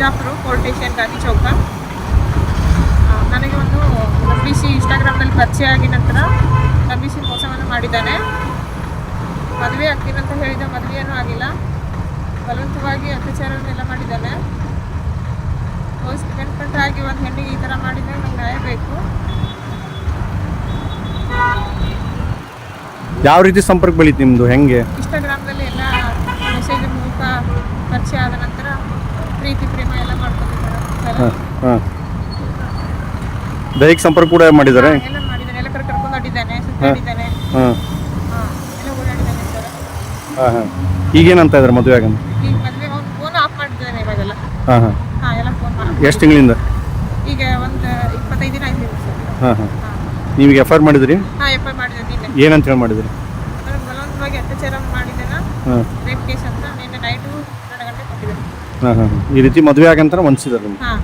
ಬಿಜಾಪುರ ಪೋರ್ಟೇಷನ್ ಗಾಂಧಿ ಚೌಕ. ನನಗೆ ಒಂದು ನಂಬಿಸಿ ಇನ್ಸ್ಟಾಗ್ರಾಮ್ನಲ್ಲಿ ಪರಿಚಯ ಆಗಿ ನಂತರ ನಂಬಿಸಿ ಮೋಸವನ್ನು ಮಾಡಿದ್ದಾನೆ. ಮದುವೆ ಆಗ್ತೀನಂತ ಹೇಳಿದ ಮದುವೆಯೂ ಆಗಿಲ್ಲ. ಬಲವಂತವಾಗಿ ಅತ್ಯಾಚಾರವನ್ನೆಲ್ಲ ಮಾಡಿದ್ದಾನೆ. ಆಗಿ ಒಂದು ಹೆಣ್ಣಿಗೆ ಈ ಥರ ಮಾಡಿದರೆ ನಂಗೆ ನ್ಯಾಯ ಬೇಕು. ಯಾವ ರೀತಿ ಸಂಪರ್ಕ ಬೆಳೀತು ನಿಮ್ಮದು ಹೆಂಗೆ? ಇನ್ಸ್ಟಾಗ್ರಾಮ್ದಲ್ಲಿ ಎಲ್ಲ ಮೆಸೇಜ್ ಮೂಲಕ ಪರಿಚಯ ಆದ ನಂತರ ಪ್ರೀತಿ ಪ್ರೇಮ ಎಲ್ಲ ಮಾಡ್ಕೊಂಡಿದ್ದಾರೆ. ಹಾಂ ಹಾಂ. ದೈಹಿಕ ಸಂಪರ್ಕ ಕೂಡ ಮಾಡಿದ್ದಾರೆ? ಎಲ್ಲ ಮಾಡಿದ್ದಾರೆ. ಎಲ್ಲ ಕಡೆ ಕರ್ಕೊಂಡು ಹೊಡಿದ್ದಾನೆ ಸುತ್ತಾಡಿದ್ದಾನೆ. ಹಾಂ. ಹಾಂ ಎಲ್ಲ ಓಡಾಡಿದ್ದಾನೆ ಸರ್. ಹಾಂ ಹಾಂ. ಈಗೇನಂತ ಇದ್ದಾರೆ ಮದುವೆ ಆಗಂತ? ಈಗ ಮದುವೆ ಅವ್ನು ಫೋನ್ ಆಫ್ ಮಾಡಿದ್ದಾನೆ ಇವಾಗೆಲ್ಲ. ಹಾಂ ಹಾಂ. ಹಾಂ ಎಲ್ಲ ಫೋನ್ ಮಾಡಿ ಎಷ್ಟು ತಿಂಗಳಿಂದ? ಈಗ ಒಂದು ಇಪ್ಪತ್ತೈದು ದಿನ ಆಯ್ತು ಸರ್. ಹಾಂ ಹಾಂ. ಎಫ್ ಆರ್ ಮಾಡಿದ್ರಿ? ಹಾಂ ಎಫ್ ಐ ಮಾಡಿದ್ದೆ ನಿನ್ನೆ. ಏನಂತ ಹೇಳಿ ಮಾಡಿದ್ರಿ? ಬಲವಂತವಾಗಿ ಅತ್ಯಾಚಾರ ಮಾಡಿದ್ದೇನೆ. ಹಾಂ. ರೇಪ್ ಕೇಸ್ ಅಂತ. ನಿನ್ನೆ ನೈಟು ಗಂಟೆ ಹಾಂ ಈ ರೀತಿ ಮದುವೆ ಆಗಂತ ನಿಮ್ಗೆ? ಹಾಂ.